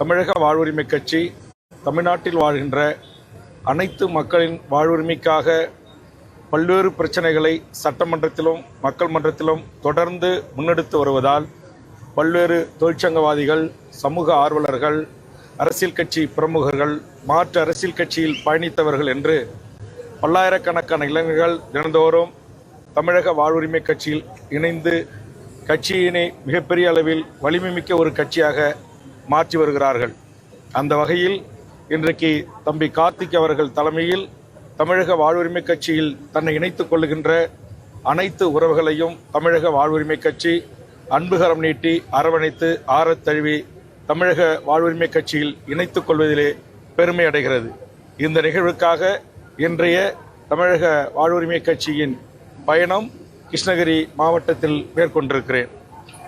தமிழக வாழ்வுரிமை கட்சி தமிழ்நாட்டில் வாழ்கின்ற அனைத்து மக்களின் வாழ்வுரிமைக்காக பல்வேறு பிரச்சனைகளை சட்டமன்றத்திலும் மக்கள் மன்றத்திலும் தொடர்ந்து முன்னெடுத்து வருவதால் பல்வேறு தொழிற்சங்கவாதிகள் சமூக ஆர்வலர்கள் அரசியல் கட்சி பிரமுகர்கள் மாற்று அரசியல் கட்சியில் பயணித்தவர்கள் என்று பல்லாயிரக்கணக்கான இளைஞர்கள் தினந்தோறும் தமிழக வாழ்வுரிமை கட்சியில் இணைந்து கட்சியினை மிகப்பெரிய அளவில் வலிமைமிக்க ஒரு கட்சியாக மாற்றி வருகிறார்கள். அந்த வகையில் இன்றைக்கு தம்பி கார்த்திக் அவர்கள் தலைமையில் தமிழக வாழ்வுரிமை கட்சியில் தன்னை இணைத்துக் கொள்ளுகின்ற அனைத்து உறவுகளையும் தமிழக வாழ்வுரிமை கட்சி அன்புகரம் நீட்டி அரவணைத்து ஆறத் தழுவி தமிழக வாழ்வுரிமை கட்சியில் இணைத்துக் கொள்வதிலே பெருமை அடைகிறது. இந்த நிகழ்வுக்காக இன்றைய தமிழக வாழ்வுரிமை கட்சியின் பயணம் கிருஷ்ணகிரி மாவட்டத்தில் மேற்கொண்டிருக்கிறேன்.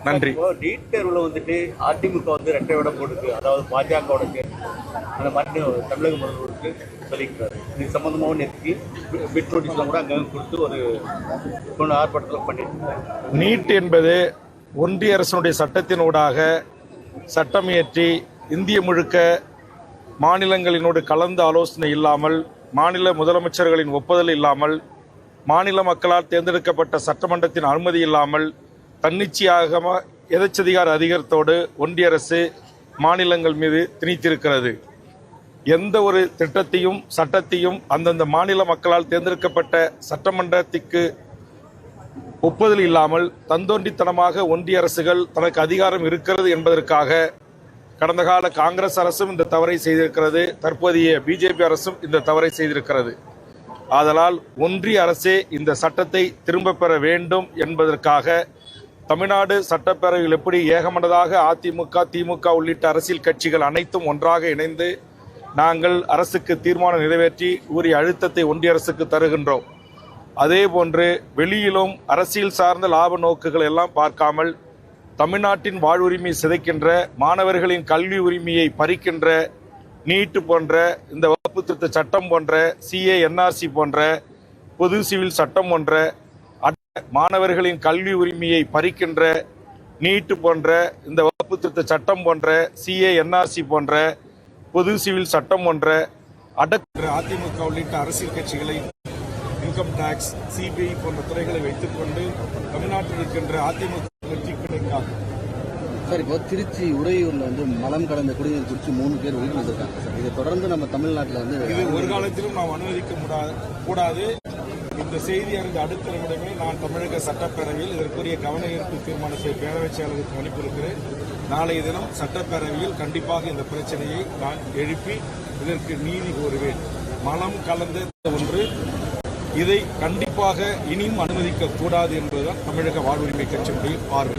நன்றி. நீட் தேர்வுல வந்துட்டு அதிமுக வந்து ரெட்டை விட போட்டுருக்கு. அதாவது பாஜகவோட அந்த மாதிரி தமிழக முதல்வருக்கு சொல்லிக்கிறாரு இது சம்பந்தமாகவும் நேற்று பிட் நோட்டீஸ்லாம் கூட அங்கங்க கொடுத்து ஒரு பொண்ணு ஆர்ப்பாட்டத்தில் பண்ணிட்டு நீட் என்பது ஒன்றிய அரசினுடைய சட்டத்தினூடாக சட்டம் இயற்றி இந்திய முழுக்க மாநிலங்களினோடு கலந்து ஆலோசனை இல்லாமல் மாநில முதலமைச்சர்களின் ஒப்புதல் இல்லாமல் மாநில மக்களால் தேர்ந்தெடுக்கப்பட்ட சட்டமன்றத்தின் அனுமதி இல்லாமல் தன்னிச்சையாக எதச்சதிகார அதிகாரத்தோடு ஒன்றிய அரசு மாநிலங்கள் மீது திணித்திருக்கிறது. எந்த ஒரு திட்டத்தையும் சட்டத்தையும் அந்தந்த மாநில மக்களால் தேர்ந்தெடுக்கப்பட்ட சட்டமன்றத்திற்கு ஒப்புதல் இல்லாமல் தந்தோண்டித்தனமாக ஒன்றிய அரசுகள் தனக்கு அதிகாரம் இருக்கிறது என்பதற்காக கடந்த கால காங்கிரஸ் அரசும் இந்த தவறை செய்திருக்கிறது. தற்போதைய பிஜேபி அரசும் இந்த தவறை செய்திருக்கிறது. ஆதலால் ஒன்றிய அரசே இந்த சட்டத்தை திரும்ப பெற வேண்டும் என்பதற்காக தமிழ்நாடு சட்டப்பேரவையில் எப்படி ஏகமனதாக அதிமுக திமுக உள்ளிட்ட அரசியல் கட்சிகள் அனைத்தும் ஒன்றாக இணைந்து நாங்கள் அரசுக்கு தீர்மானம் நிறைவேற்றி உரிய அழுத்தத்தை ஒன்றிய அரசுக்கு தருகின்றோம். அதே போன்று வெளியிலும் அரசியல் சார்ந்த லாப நோக்குகள் எல்லாம் பார்க்காமல் தமிழ்நாட்டின் வாழ்வுரிமையை சிதைக்கின்ற மாணவர்களின் கல்வி உரிமையை பறிக்கின்ற நீட்டு போன்ற இந்த வகுப்பு திருத்த சட்டம் போன்ற சிஏஎன்ஆர்சி போன்ற பொது சிவில் சட்டம் போன்ற மாணவர்களின் கல்வி உரிமையை பறிக்கின்ற நீட்டு போன்ற இந்த வகுப்பு திருத்த சட்டம் போன்ற சிஏ என்ஆர்சி போன்ற பொது சிவில் சட்டம் போன்ற அடக்கு அதிமுக உள்ளிட்ட அரசியல் கட்சிகளை இன்கம் டாக்ஸ் சிபிஐ போன்ற துறைகளை வைத்துக்கொண்டு தமிழ்நாட்டில் இருக்கின்ற அதிமுக வெற்றி கிடைக்காது. சார் இப்போ திருச்சி உறையூர்ல வந்து மலம் கலந்த குடிநீர் குடிச்சு மூணு பேர் உயிர் வந்திருக்காங்க சார். இதை தொடர்ந்து நம்ம தமிழ்நாட்டில் வந்து இது ஒரு காலத்திலும் நாம் அனுமதிக்க கூடாது. இந்த செய்தி அறிந்த அடுத்த நிமிடமே நான் தமிழக சட்டப்பேரவையில் இதற்குரிய கவன ஈர்ப்பு தீர்மானத்தை பேரவைச் செயலருக்கு அனுப்பியிருக்கிறேன் நாளைய தினம் சட்டப்பேரவையில் கண்டிப்பாக இந்த பிரச்சனையை நான் எழுப்பி இதற்கு நீதி கோருவேன். மனம் கலந்த ஒன்று. இதை கண்டிப்பாக இனியும் அனுமதிக்க கூடாது என்பதுதான் தமிழக வாழ்வுரிமை கட்சியினுடைய பார்வை.